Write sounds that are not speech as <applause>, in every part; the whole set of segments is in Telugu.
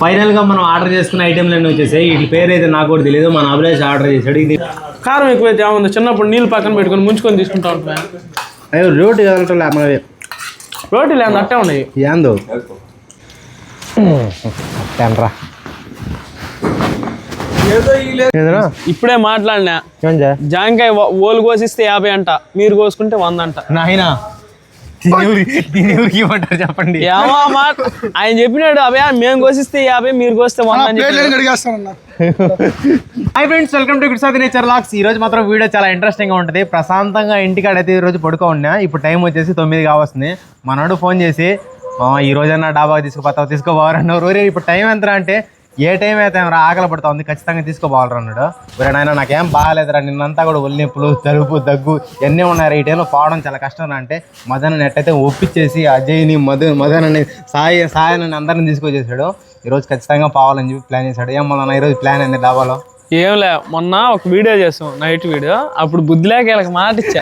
ఫైనల్గా మనం ఆర్డర్ చేసుకున్న ఐటెంలు అన్నీ వచ్చేసాయి. వీటి పేరు అయితే నాకు కూడా తెలియదు మన అభిలాష్ ఆర్డర్ చేశాడు. ఇది కారం ఎక్కువైతే ఏముంది? చిన్నప్పుడు నీళ్ళు పక్కన పెట్టుకొని ముంచుకొని తీసుకుంటా ఉంటాం. అయ్యో రోటి కదలటలే మనవి రోటీ లేదు అట్టే ఉన్నాయి. ఏందో? రా ఏదరా? ఇప్పుడే మాట్లాడినా. జాంకాయ ఓలు కోసిస్తే యాభై అంట మీరు కోసుకుంటే వంద అంట నాయనా ఇవ్వమంటారు చెప్పండి? ఏమో ఆయన చెప్పినాడు అవే మేము కోసిస్తే యాభై మీరు కోస్తే వంద అని హాయ్ ఫ్రెండ్స్ వెల్కమ్ టు గుడ్సాది నేచర్ లాక్స్ ఈ రోజు మాత్రం వీడియో చాలా ఇంట్రెస్టింగ్గా ఉంటుంది. ప్రశాంతంగా ఇంటికాడ అయితే ఈ రోజు పడుకో ఉన్నా. ఇప్పుడు టైం వచ్చేసి తొమ్మిది కావస్తుంది. మనోడు ఫోన్ చేసి "మామ, ఈ రోజన్నా డాబా తీసుకుపోతావు? తీసుకోపోవాలన్నావు. రోజు ఇప్పుడు టైం ఎంత అంటే ఏ టైం అయితే రా ఆకలి పడతా ఉంది ఖచ్చితంగా తీసుకోపోవాలరా అన్నాడు. ఒరే నాయన నాకేం బాగాలేదురా నిన్నంతా కూడా ఒళ్ళు నొప్పులు జలుబు దగ్గు ఇవన్నీ ఉన్నాయి ఈ టైంలో పోవడం చాలా కష్టం రా అంటే మదన్ నెట్ అయితే ఒప్పించేసి అజయ్ని మధు మదన్ అని సాయి సాయని అందరిని తీసుకొచ్చేసాడు. ఈరోజు ఖచ్చితంగా పోవాలని చెప్పి ప్లాన్ చేశాడు. ఏం మళ్ళీ ఈరోజు ప్లాన్ అయింది డాబాలో ఏం లే మొన్న ఒక వీడియో చేసాం నైట్ వీడియో అప్పుడు బుద్ధి లేక వీళ్ళకి మాట ఇచ్చా.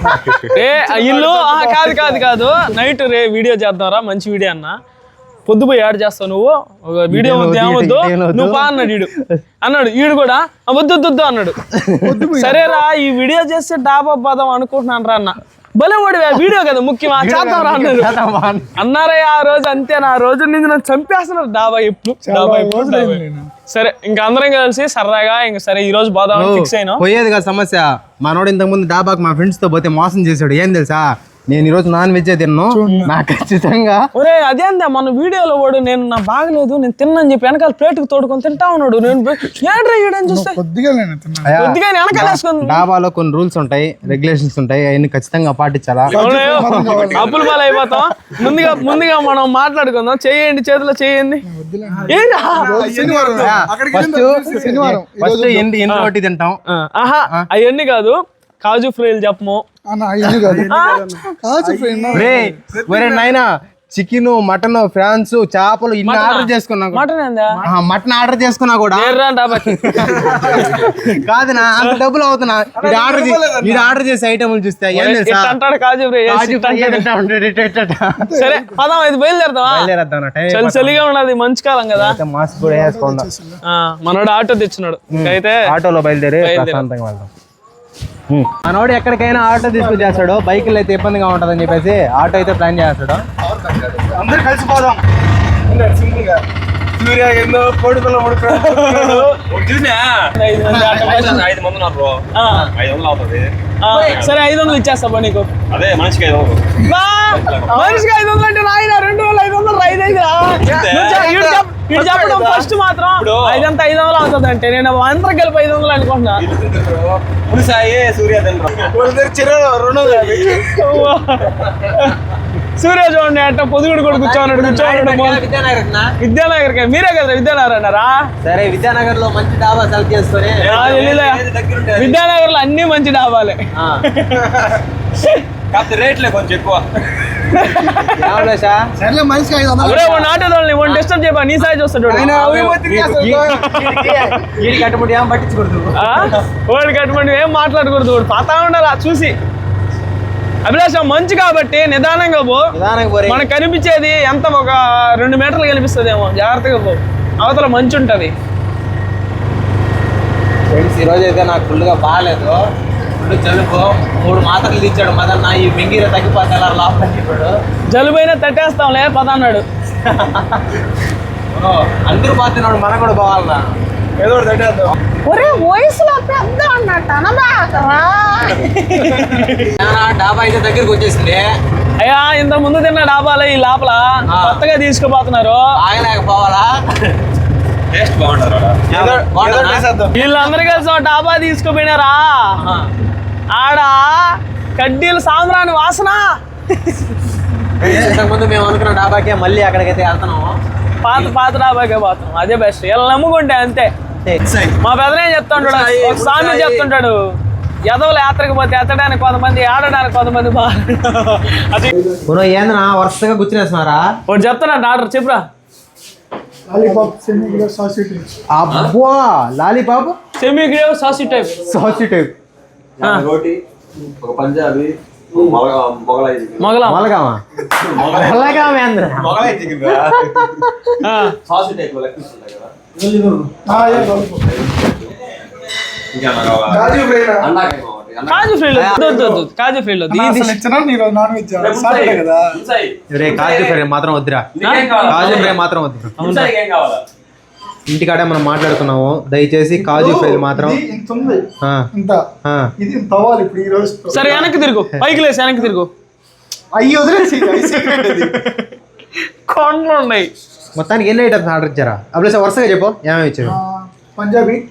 <laughs> ఏ ఇల్లు కాదు కాదు కాదు. నైట్ రే వీడియో చేద్దాంరా మంచి వీడియో అన్న. పొద్దుపోయి యాడ్ చేస్తావు నువ్వు? ఒక వీడియో వద్దు ఏమొద్దు? నువ్వు పా అన్నాడు ఈడు. అన్నాడు ఈడు కూడా "ఆ, వద్దు వద్దు అన్నాడు. సరేరా ఈ వీడియో చేస్తే డాబా పదం అనుకుంటున్నాను రా అన్న. భలే వాడు వీడియో కదా ముఖ్యమా చేద్దాం రా అన్నాడు. అన్నారయ్య ఆ రోజు అంతే నా రోజు నుంచి నన్ను చంపేస్తున్నారు డాబా ఎప్పుడు? డాబా. సరే ఇంక అందరం కలిసి సరదాగా ఇంక సరే ఈ రోజు పోదాం ఫిక్స్ అయినా. పోయేది కదా సమస్య. మనోడు ఇంతకుముందు డాబాకి మా ఫ్రెండ్స్తో పోతే మోసం చేశాడు. ఏం తెలుసా? నేను ఈరోజు నాన్ వెజ్ తిన్నాను నాకు ఖచ్చితంగా ఒరే అదేందా? మన వీడియోలో వాడు నేను నా బాగలేదు నేను తిన్నాను చెప్పి వెనకాల ప్లేట్కి తోడుకొని తింటా ఉన్నాడు. నేను చూస్తే కొద్దిగా నేను తిన్నా అయ్యా, కొద్దిగా వెనకాల వేసుకొని డాబాలో కొన్ని రూల్స్ ఉంటాయి రెగ్యులేషన్స్ ఉంటాయి అవన్నీ ఖచ్చితంగా పాటించాలా? అప్పుల పాలు అయిపోతాం. ముందుగా ముందుగా మనం మాట్లాడుకుందాం. చేయండి చేతిలో చేయండి. ఏరా? శనివారం. అక్కడికి ఫస్ట్ శనివారం. ఫస్ట్ ఎండి ఎండు రొట్టి తింటాం? ఆహా అవన్నీ కాదు. కాజు ఫ్రైలు చెప్పము. ఒరే నాయనా చికెన్ మటన్ ఫ్రాన్స్ చేపలు ఇన్ని ఆర్డర్ చేసుకున్నా కూడా- మటన్ ఆర్డర్ చేసుకున్నా కూడా? ఏర్రా డాబాకి కాదు నా అంత డబ్బులు అవుతున్నా. ఇది ఆర్డర్ ఇది ఆర్డర్ చేసే ఐటమ్లు చూస్తే. సరే పదాం ఇది టైం చలి చలిగా ఉన్నది మంచి కాలం కదా? మాస్క్ కూడా వేసుకుందాం ఆ, మనోడు ఆటో తెచ్చినాడు అయితే ఆటోలో బయలుదేరి. ప్రశాంతంగా వెళ్దాం. మనోడు ఎక్కడికైనా ఆటో తీసుకుని చేస్తాడు బైకులు అయితే ఇబ్బందిగా ఉంటుందని చెప్పేసి ఆటో అయితే ప్లాన్ చేస్తాడు. అందరు కలిసిపోదాం సింపుల్గా? సూర్య ఏందో ఐదు మంది ఉన్నారు బ్రో. ఆ, ఐదు వందలు అవుతుంది. సరే ఐదు వందలు ఇచ్చేస్తా బా నీకు. అదే మనిషికి ఐదు వందలు. మనిషికి ఐదు వందలు అంటే నాయన రెండు వేల ఐదు వందలు ఐదు ఐదు ఈడు చెప్పడం ఫస్ట్ మాత్రం ఐదంతా ఐదు వందలు అవుతుంది అంటే నేను అందరం కలిపి ఐదు వందలు అనుకుంటున్నా. సూర్య సూర్య చూడండి అట్ట పొదుగుడు కూడా కూర్చోన్నాడు కూర్చోన్నాడు విద్యానగర్ మీరే కదా విద్యానగర్ అన్నారా? సరే విద్యానగర్లో మంచి డాబా సెలెక్ట్ చేసుకొని? విద్యానగర్లో అన్ని మంచి డాబాలే. <laughs> కాకపోతే రేట్లే కొంచెం ఎక్కువ. సర్లే మనిషికి ఐదు వందలు. ఒరే వాడు ఆటో వాళ్ళని వాడు డిస్టర్బ్ చేయబా నీ సాయి చూస్తాడు వాడు. వీడికి కట్టుబడి ఏం పట్టించకూడదు. ఆ? వాడు కట్టుబడి ఏం మాట్లాడకూడదు వాడు పాతా ఉండాలి ఆ చూసి. అభిలాష మంచి కాబట్టి నిదానంగా పో. నిదానంగా పోరే. మనకు కనిపించేది ఎంత? ఒక రెండు మీటర్లు కనిపిస్తుందేమో. జాగ్రత్తగా పో. అవతల మంచి ఉంటది. ఫ్రెండ్స్ ఈ రోజు అయితే నాకు ఫుల్గా బాగాలేదు. జలుబు మూడు మాత్రలు ఇచ్చాడు మదన్న ఈ మింగిర తగ్గిపోతే ఎలా లోపల చెప్పాడు జలుబైనా తట్టేస్తాంలే పద అన్నాడు అందరూ పోతున్నాడు మనం కూడా పోవాలన్నా ఏదో ఒకటి తట్టేద్దాం. ఒరే వయసులో పెద్ద అన్నట్టు డాబా అయితే దగ్గరికి వచ్చేసింది. అయ్యా ఇంత ముందు తిన్న డాబాలే ఈ లోపల. కొత్తగా తీసుకుపోతున్నారు. ఆగలేకపోవాలా వీళ్ళందరూ కలిసి డాబా తీసుకుపోయినారా? ఆడ కడ్డీలు సాంబ్రాణి వాసన. ఇంతకుముందు మేము అనుకున్న డాబాకే మళ్ళీ అక్కడికైతే వెళ్తున్నాము పాత పాత డాబాకే పోతున్నాం. అదే బెస్ట్ వీళ్ళు నమ్ముకుంటే అంతే. మా పెదనే చెప్తుంటాడు? ఒక సామెత చెప్తుంటాడు? ఎదవలు యాత్రకు పోతే ఎత్తడానికి కొంతమంది ఆడడానికి కొంతమంది బాగా అది ఏందన్నా వరుసగా కూర్చునేస్తున్నారా ఒకటి చెప్తున్నాడు ఆర్డర్ చెప్పురా. అబ్బా lollipop? Semi gravy saucy type. Saucy type. రోటి ఒక పంజాబీ కాజు ఫ్రైలు? కాజు ఫ్రైలు. కాజు ఫ్రై మాత్రం వద్దురా? కాజు ఫ్రై మాత్రం వద్దు. ఉంటాయి, ఏం కావాలా? ఇంటికాడే మనం మాట్లాడుతున్నాము. దయచేసి కాజు ఫ్రై మాత్రం. ఇది అవ్వాలి ఇప్పుడు ఈ రోజు. సరే వెనక్కి తిరుగు. పైకి లేసి వెనక్కి తిరుగు. అయ్యి వదిలేసి. <laughs> కొండలు ఉన్నాయి. మొత్తానికి ఎన్ని ఐటమ్స్ ఆర్డర్ ఇచ్చారా? అప్పుడు వరుసగా చెప్పు. ఏమేమి ఇచ్చారు? ఆ, Punjabi.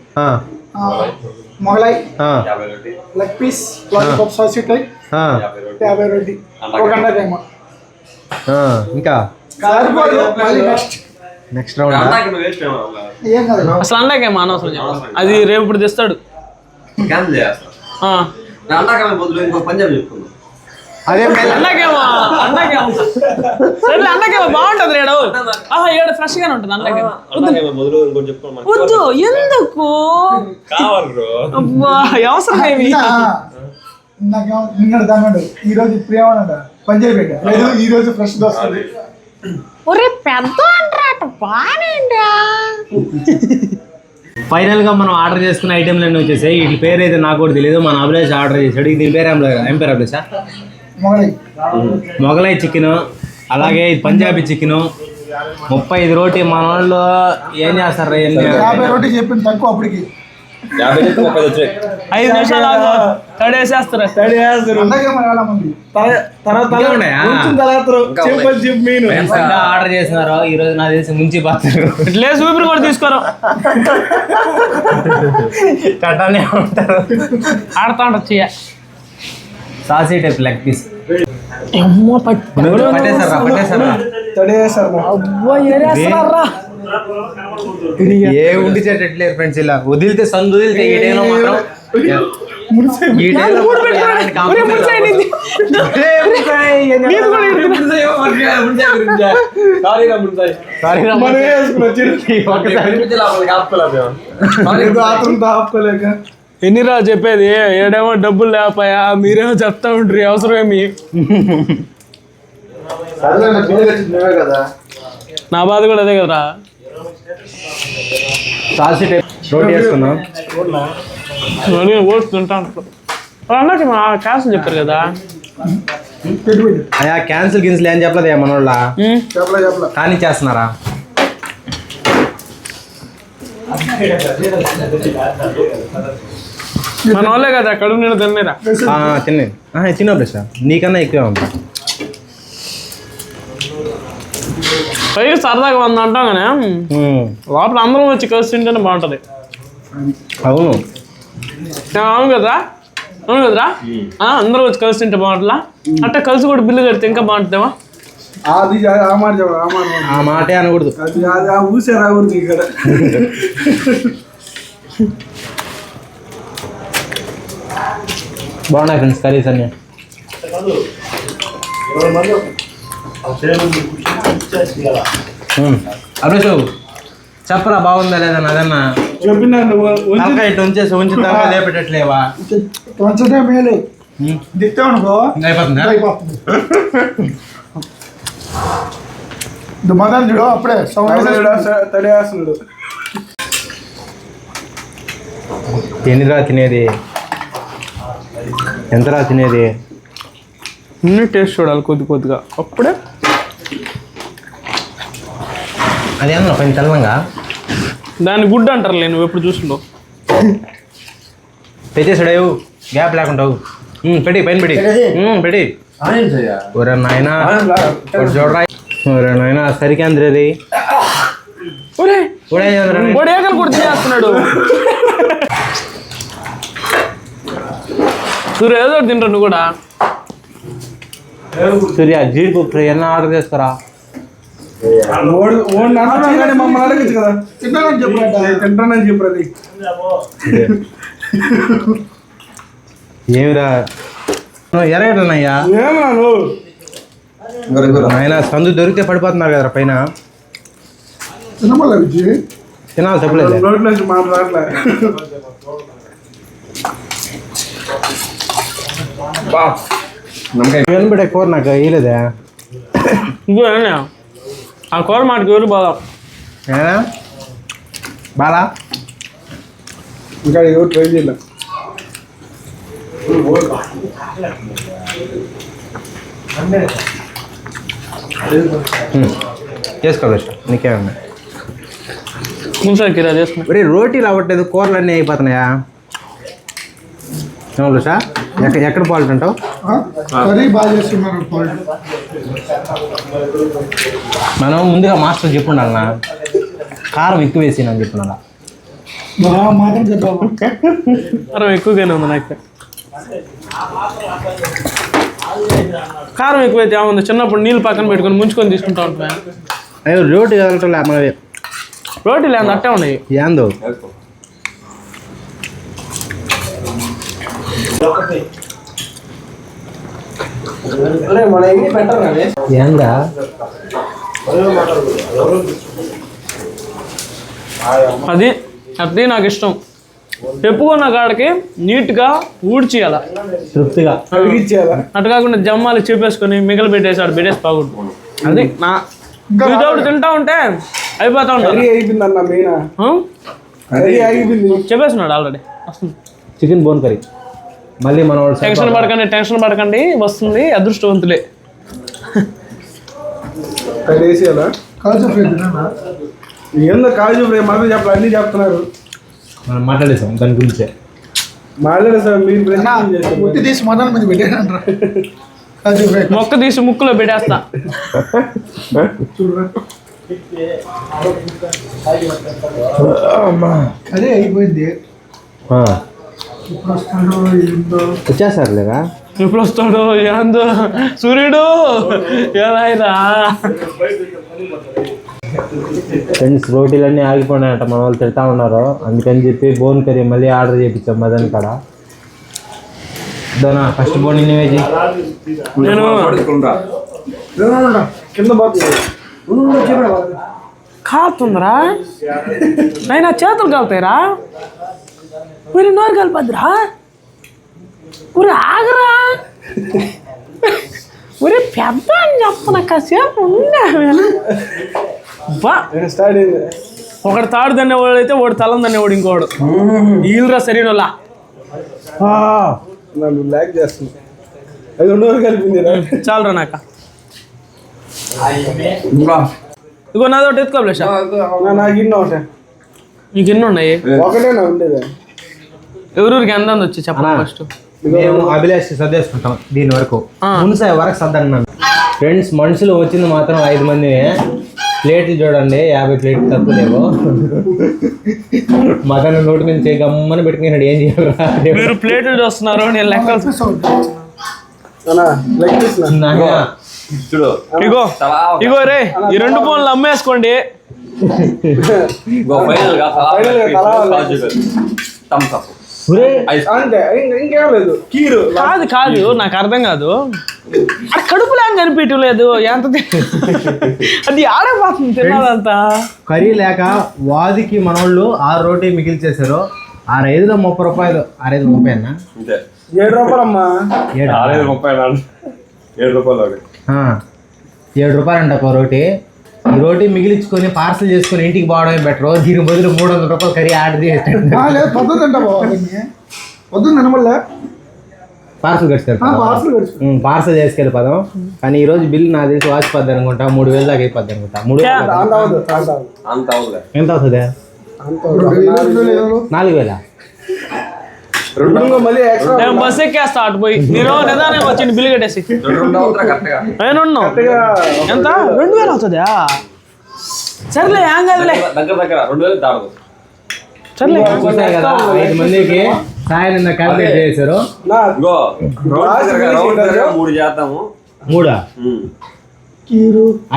Mughlai. Leg piece lollipop sauce యాభై రొట్టి. ఒక ఇంకా? సరిపోదు. మళ్ళీ నెక్స్ట్ నెక్స్ట్ రౌండ్ అసలు అండాకేమో అనవసరం చెప్పు. అది రేపు ఇప్పుడు తెస్తాడు బాగుంటది ఏడు ఫ్రెష్ గానే ఉంటుంది వద్దు. ఎందుకు? అవసరం ఏమి? ఈ రోజు ఇప్పుడు పంజాబీ ఈ రోజు ఫ్రెష్ దోస్తుంది. ఒరే పెద్ద అంటారట బానేంటా ఫైనల్గా మనం ఆర్డర్ చేసుకున్న ఐటెంలు అన్నీ వచ్చేసాయి. వీటి పేరు అయితే నాకు కూడా తెలియదు. మన అభిలాష్ ఆర్డర్ చేశాడు. దీని పేరు ఏం ఏం పేరు అభిలాష? మొగలాయ్ మొగలై చికెన్. అలాగే పంజాబీ చికెన్. ముప్పై ఐదు రోటీ మన వాళ్ళు ఏం చేస్తారు యాభై రొట్టి చెప్పింది తక్కువ అప్పటికి. <laughs> ఐదు నిమిషాలు ఇంకా ఉన్నాయా? ఫ్రెండ్స్ అంతా ఆర్డర్ చేసినారు? ఈ రోజు నాకు తెలిసి ముంచి పాత్ర ఇట్లే సూపర్ కూడా తీసుకోరు. కట్టానే ఉంటారు. ఆడతా ఉండొచ్చు ఇక. Saucy type leg piece. అమ్మో పట్టు పట్టేశారా? పట్టేశారా? తడేసారు అబ్బా ఏరేస్తున్నారా? ఏ ఉండి చెట్టట్లేరు ఫ్రెండ్స్ ఇలా? వదిలితే సందు వదిలితే ఈ టైంలో మాత్రం ఈ టైంలో ఎన్నిరా చెప్పేది? ఏడేమో డబ్బులు లేకపోయా? మీరేమో చెప్తా ఉంటారు అవసరం ఏమి కదా. నా బాధ కూడా అదే కదరా? Sassy type. రోటీ వేసుకున్నాం నేను ఓట్స్ తింటాను. అన్నట్టు మా క్లాసులు చెప్పారు కదా. అయ్యా క్యాన్సిల్ గిన్సిల్ ఏం చెప్పలేదా మన వాళ్ళ ఉమ్. చెప్పలే చెప్పలే. కానీ చేస్తున్నారా? మన వాళ్ళే కదా కడుపు నేను తిన్నరా ఆ, తినే ప్రశ్న నీకన్నా ఎక్కువే ఉంది. పైగా సరదాగా వంద అంటాం కానీ లోపల అందరం వచ్చి కలిసి తింటేనే బాగుంటది. అవును. ఆ, అవును కదరా అవును కదరా? ఆ, అందరూ వచ్చి కలిసి తింటే బాగుంటుందా? అంటే కలిసి కూడా బిల్లు కడితే ఇంకా బాగుంటుందేమో? అది ఆ మాట ఆ మాట చెప్పు. ఆ మాటే అనకూడదు. ఆ ఊసే రాకూడదు ఇక్కడ. బాగున్నాయి ఫ్రెండ్స్ కర్రీస్ అన్ని. అభిష్ చెప్పరా బాగుందా లేదా అదన్నా చెప్పినా ఇటు ఉంచేసి ఉంచి తలకాయ లేపేటట్లేవా కొంచెమే మేలు. దిక్తావు అనుకో అయిపోతుందా? అయిపోతుంది. మదన్ చూడు అప్పుడే తడేస్తున్నాడు ఎన్నిరా తినేది? ఎంతరా తినేది? అన్ని టేస్ట్ చూడాలి కొద్ది కొద్దిగా. అప్పుడే అదేమన్నా పైన తెల్లంగా దాన్ని గుడ్ అంటారులే నువ్వు ఎప్పుడు చూసిండవు తెచ్చేసాడు గ్యాప్ లేకుంటావు. ఉమ్, పెట్టి పైన పెట్టి. ఉమ్, పెట్టి. ఒరే నాయనా చూడరా. ఒరే నాయనా సరికేంద్రది ఒరే కూడా వాడు ఏకలు కూడా తినేస్తున్నాడు సూర్య ఏదో ఒకటి తింటావు నువ్వు కూడా. సూర్య జీడిపప్పు అన్న ఆర్డర్ చేసుకురా ఓడి ఓడి అంటున్నా కానీ మమ్మల్ని అడగచ్చు కదా తింటానని చెప్పు తింటానని చెప్పు అది ఏమిరా ఎరగడనయ్యా ఏమన్నా నువ్వు ఆయన సందు దొరికితే పడిపోతున్నారు కదరా పైన తినమల్ల విజయ్ తినాలి తప్పలేదు రోడ్ల నుంచి మాట్లాడలే ఇవన్నీ పెట్టే కూర నాకు వేయలేదా ఇంకో ఏమన్నా? ఆ కూర మాటకి ఎవరు బాగా ఏనా? బాలా ఇంకా ఎవరు ట్రై చేయలే చేసుకో దోశ నీకేమన్నా ముంసా కిరా చేసుకున్నా రోటీలు అవ్వట్లేదు కూరలు అన్నీ అయిపోతున్నాయా? అవును దోశ ఎక్కడ ఎక్కడ పాల్ట్ అంటావు? కర్రీ బాగా చేస్తున్నారు క్వాలిటీ మనం ముందుగా మాస్టర్ చెప్పుండాలన్నా కారం ఎక్కువ వేసి అని చెప్పున్నా మాత్రం చెప్పాము కారం ఎక్కువగానే ఉంది నాకు. కారం ఎక్కువైతే ఏముంది? చిన్నప్పుడు నీళ్ళు పక్కన పెట్టుకొని ముంచుకొని తీసుకుంటా ఉంటా. అయ్యో రోటీ కదలటం మనది రోటీ లేదు అట్టే ఉన్నాయి. ఏందో? మన ఎన్ని పెట్టరు కదా ఏందా? అది అది నాకు ఇష్టం చెప్పుకున్న కాడికి నీట్గా ఊడ్చియాల. తృప్తిగా. అటు కాకుండా జమ్మాలు చెప్పేసుకొని మిగలు పెట్టేసాడు పెట్టేసి బాగుంటుంది అది నా ఇదొకటి తింటా ఉంటే అయిపోతా అయిపోయింది. చెప్పేస్తున్నాడు ఆల్రెడీ. వస్తుంది. Chicken bone curry. మళ్ళీ మన టెన్షన్ పడకండి టెన్షన్ పడకండి. వస్తుంది అదృష్టవంతులే. కాజు ఫ్రై ఏందో కాజు ఫ్రై మనమే చెప్పాలి అన్ని చెప్తున్నారు. మనం మాట్లాడేసాం దాని గురించే. మాట్లాడే సార్ మీరు ఉట్టి తీసి మటన్ మీద మొక్క తీసి ముక్కులో పెట్టేస్తా. అదే అయిపోయింది. వచ్చేసారు లేదా ఎప్పుడు వస్తాడు ఏందో సూర్యుడు ఎలా ఫ్రెండ్స్ రోటీలన్నీ ఆగిపోయినాయంట మన వాళ్ళు తిడతా ఉన్నారు. అందుకని చెప్పి బోన్ కర్రీ మళ్ళీ ఆర్డర్ చేయించాం మదన్ కాడ. దోనా ఫస్ట్ బోన్ ఇన్ని వేజీ నేను కాలుతుందిరా. అయినా చేతులు కాలుతాయిరా? మరి నోరు కలిపద్దురా? ఊరి ఆగరా? ఊరి పెద్ద అని చెప్తున్నా కాసేపు ఉండే బా. ఒకటి తాడు దన్నేవాడు అయితే ఒకటి తలం దన్నేవాడు ఇంకోడు. ఈలురా సరైన వాళ్ళ నన్ను బ్లాక్ చేస్తుంది. అది రెండు కలిపింది చాలరా నాక ఇగో నాది ఒకటి ఎత్తుకోలేస నాకు ఇన్న ఒకటే. నీకు ఎన్ని ఉన్నాయి? ఒకటేనా ఉండేది? ఎవరూరికి ఎంత వచ్చి చెప్పండి అన్నా. ఫస్ట్ మేము అభిలాష్ సర్దేసుకుంటాం దీని వరకు. ఆ. మున్సాయి వరకు సర్దన్నాను ఫ్రెండ్స్ మనుషులు వచ్చింది మాత్రం ఐదు మంది. ప్లేట్లు చూడండి యాభై ప్లేట్లు తక్కువ లేవు. మగన్ నోటి మీద చేయి గమ్మని పెట్టుకున్నాడు ఏం చేయాలి మీరు ప్లేట్లు చూస్తున్నారు నేను లెక్కలు ఇగో. ఇగో రే ఈ రెండు ఫోన్లు అమ్మేసుకోండి ఫైనల్గా ఫైనల్గా అంతే ఇంక- లేదు. కీరు. కాదు కాదు నాకు అర్థం కాదు. <laughs> అది కడుపులో ఏం కనిపించలేదు ఎంత అది ఆడపోతుంది తినాలంతా కర్రీ లేక వాదికి మనోళ్ళు ఆరు రోటీ మిగిల్చేశారు. ఆరు ఐదులో ముప్పై రూపాయలు. ఆరైదు ముప్పై అన్న? అంతే. ఏడు రూపాయలమ్మా. ఏడు? ఆరేడు ముప్పై నాలుగు ఏడు రూపాయలు ఏడు రూపాయలు అంట ఒక రోటీ. ఈ రోటీ మిగిలించుకొని పార్సల్ చేసుకొని ఇంటికి పోవడమే బెటర్. దీని బదులు మూడు వందల రూపాయలు కర్రీ ఆర్డర్ చేసి ఆ, లేదు పొద్దున్న పార్సల్ కట్టారు పార్సల్ చేసుకెళ్ళి పదం. కానీ ఈ రోజు బిల్ నాకు తెలిసి వాచిపోద్ది అనుకుంటా. మూడు వేలు దాకా అయిపోద్ది అనుకుంటా. మూడు వేలు ఎంత అవుతుంది? నాలుగు వేల రెండు ఇంకో మళ్ళీ ఎక్స్ట్రా నేను బస్ ఎక్కేస్తా అటు పోయి. నేను నిదానం వచ్చింది బిల్లు కట్టేసి. రెండు రెండు అవుతున్నా కరెక్ట్గా నేను. ఎంత? రెండు వేలు అవుతుందా? సర్లే ఏం కాదులే. దగ్గర దగ్గర రెండు వేలు దాడదు సర్లే. కదా ఐదు మందికి సాయం నిన్న క్యాలిక్యులేట్ చేశారు. మూడు చేద్దాము. మూడా?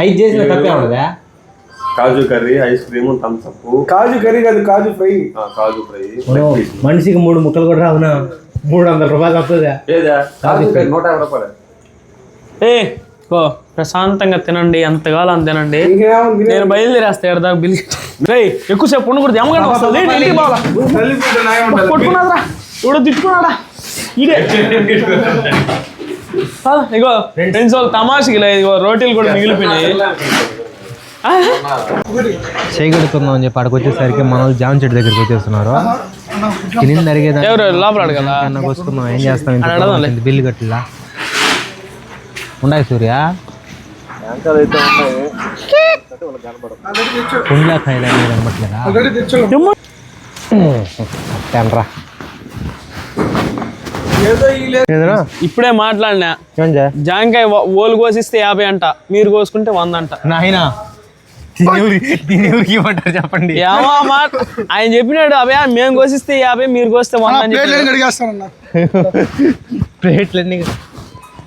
ఐదు చేసిన తప్పే ఉండదా? కాజు curry ice cream Thums Up కాజు కర్రీ కాదు కాజు ఫ్రై. కాజు ఫ్రై. మనం మనిషికి మూడు ముక్కలు కూడా రావునా? మూడు వందల రూపాయలు వస్తుందా ఏదా? కాజు కర్రీ. నూట యాభై రూపాయలు. ఏ ఓ ప్రశాంతంగా తినండి ఎంత కాలం తినండి నేను బయలుదేరేస్తా ఎడదాకా బిల్లు రేయ్ ఎక్కువసేపు ఉండకూడదు ఎమ్మగానే వస్తుంది. కొట్టుకున్నారా ఎవడో తిట్టుకున్నాడా? ఇదే. Ego friends. వాళ్ళు తమాషకి ఇగో రోటీలు కూడా మిగిలిపోయినాయి. చేయగలుగుతున్నాం అని చెప్పి అక్కడికి వచ్చేసరికి మన జామ చెట్టు దగ్గరికి వచ్చేస్తున్నారు. లోపల అడగల? కన్నా కోసుకుందాం ఏం చేస్తాం? బిల్లు కట్టిలా? ఉండాలి సూర్య. కుండ్లా కాయలు కనబట్లేదా ఇప్పుడే మాట్లాడినా. జాంకాయ ఓలు కోసిస్తే యాభై అంట మీరు కోసుకుంటే వంద అంట నాయనా. దీని ఊరికి ఇవ్వమంటారు చెప్పండి. ఏమో మాట ఆయన చెప్పినాడు అవే మేము కోసిస్తే యాభై మీరు కోస్తే వంద అని చెప్పాడు. ప్లేట్లని అడిగేస్తానన్నా ప్లేట్లన్నీ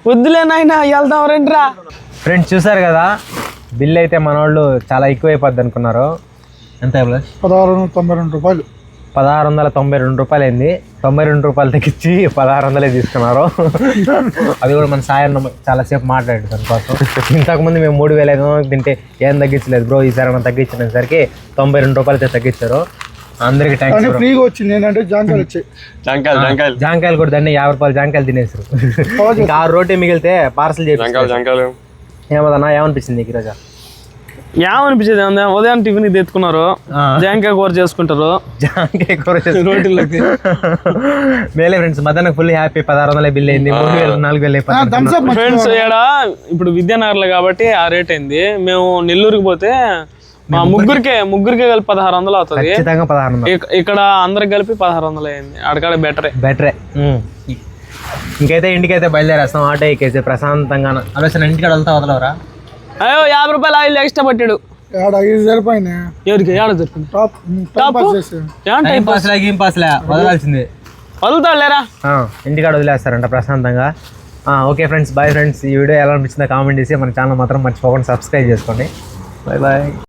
వద్దులే నాయన వెళ్దాం రండిరా. ఫ్రెండ్స్ చూసారు కదా? బిల్ అయితే మన వాళ్ళు చాలా ఎక్కువ అయిపోద్ది అనుకున్నారు. ఎంత పదహారు వందల తొంభై రెండు రూపాయలు. పదహారు వందల తొంభై రెండు రూపాయలు అయింది తొంభై రెండు రూపాయలు తగ్గించి పదహారు వందలే తీసుకున్నారు. అది కూడా మన సాయం చాలాసేపు మాట్లాడాడు దానికోసం ఇంతకుముందు మేము మూడు వేల ఐదు వందలకి తింటే ఏం తగ్గించలేదు బ్రో ఈసారి మనం తగ్గించినసరికి తొంభై రెండు రూపాయలు అయితే తగ్గించారు. అందరికి థ్యాంక్స్ ఫ్రీగా వచ్చింది ఏంటంటే జాంకాయలు వచ్చాయి. జంకాయలు జంకాయలు. జాంకాయలు కూడా దాన్ని యాభై రూపాయలు జాంకాయలు తినేసారు <laughs> ఇంకా ఆరు రోటీ మిగిలితే పార్సల్ చేసి ఏమదన్నా ఏమనిపించింది నీకు ఈరోజు? ఏమనిపించేది ఏముంది? ఉదయం టిఫిన్ ఇది ఎత్తుకున్నారు ఆ. జాంకాయ కూర చేసుకుంటారు. జాంకాయ కూర <laughs> చేసి- రోటీలోకి మేలే ఫ్రెండ్స్ మధ్యాహ్నం ఫుల్ హ్యాపీ పదహారు వందల బిల్ అయింది మూడు వేలు నాలుగు వేలు ఫ్రెండ్స్ ఇక్కడ ఇప్పుడు విద్యానగర్లో కాబట్టి ఆ రేట్ అయింది. మేము నెల్లూరుకి పోతే మా ముగ్గురికే ముగ్గురికే కలిపి పదహారు వందలు అవుతుంది. ఖచ్చితంగా పదహారు వందలు. ఇక్కడ అందరికి కలిపి పదహారు వందలు అయింది. అడకాడ బెటరే బెటరే ఇంకైతే ఇంటికైతే బయలుదేరేస్తాం. ఆటో ఎక్కేసి ప్రశాంతంగా ఆలోచన ఇంటికాడ వెళ్తా వదలవరా? అయ్యో యాభై రూపాయలు ఆయిల్ ఎక్స్ట్రా పట్టాడు. ఏడ ఐదు సరిపోయినా ఎవరికి? ఏడ దొరికింది టాప్ టాప్ టాప్ పాస్ చేసి. ఏం టైం పాస్ లా గేమ్ పాస్ లా వదలాల్సిందే. వదులుతాడు లేరా? ఆ, ఇంటికాడ వదిలేస్తారంట ప్రశాంతంగా. ఓకే ఫ్రెండ్స్ బాయ్ ఫ్రెండ్స్ ఈ వీడియో ఎలా అనిపించిందో కామెంట్ చేసి మన ఛానల్ మాత్రం మర్చిపోకుండా సబ్స్క్రైబ్ చేసుకోండి. Bye bye.